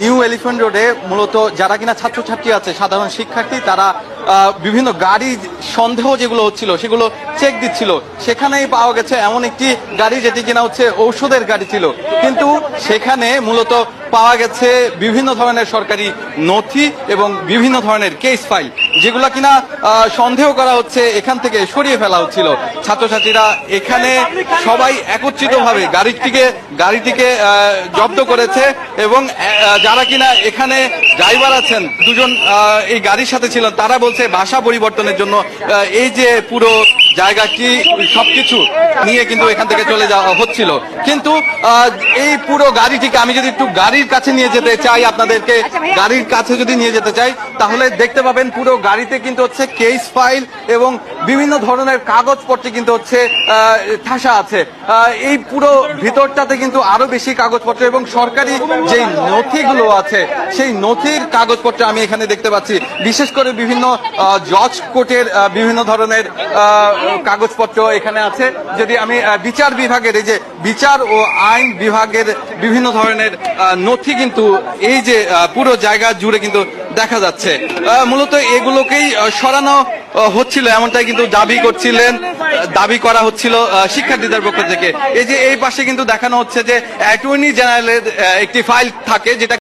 New elephant রোডে মূলত যারা কিনা ছাত্রছাত্রী আছে, সাধারণ শিক্ষার্থী, তারা বিভিন্ন গাড়ি সন্দেহ যেগুলো হচ্ছিল, সেগুলো চেক দিচ্ছিল। সেখানেই পাওয়া গেছে এমন একটি গাড়ি যেটি কিনা হচ্ছে ঔষধের গাড়ি ছিল। কিন্তু সেখানে মূলত পাওয়া গেছে বিভিন্ন ধরনের সরকারি নথি এবং বিভিন্ন ধরনের কেস ফাইল যেগুলো কিনা সন্দেহ করা হচ্ছে, এখান থেকে সরিয়ে ফেলা হচ্ছিল। ছাত্রছাত্রীরা এখানে সবাই একত্রিতভাবে গাড়িটিকে গাড়িটিকে জব্দ করেছে এবং যারা কিনা এখানে ড্রাইভার আছেন, দুজন এই গাড়ির সাথে ছিলেন, তারা বলছে ভাষা পরিবর্তনের জন্য এই যে পুরো জায়গাটি সবকিছু নিয়ে কিন্তু এখান থেকে চলে যাওয়া হচ্ছিল। কিন্তু আহ, এই পুরো গাড়িটিকে আমি যদি একটু গাড়ির কাছে নিয়ে যেতে চাই আপনাদেরকে গাড়ির কাছে যদি নিয়ে যেতে চাই তাহলে দেখতে পাবেন পুরো গাড়িতে কিন্তু হচ্ছে কেস ফাইল এবং বিভিন্ন ধরনের কাগজপত্র কিন্তু হচ্ছে আহ, ঠাসা আছে। আহ, এই পুরো ভিতরটাতে কিন্তু আরও বেশি কাগজপত্র এবং সরকারি যে নথিগুলো আছে সেই নথির কাগজপত্র আমি এখানে দেখতে পাচ্ছি। বিশেষ করে বিভিন্ন আহ, জজ কোর্টের বিভিন্ন ধরনের আহ, কাগজপত্র এখানে আছে। যদি আমি বিচার বিভাগের এই যে বিচার ও আইন বিভাগের বিভিন্ন ধরনের নথি কিন্তু এই যে পুরো জায়গা জুড়ে কিন্তু দেখা যাচ্ছে। মূলত এগুলোকেই সরানো হচ্ছিল, এমনটাই কিন্তু দাবি করছিলেন, দাবি করা হচ্ছিল শিক্ষার্থীদের পক্ষ থেকে। এই যে এই পাশে কিন্তু দেখানো হচ্ছে যে অ্যাটর্নি জেনারেলের একটি ফাইল থাকে যেটা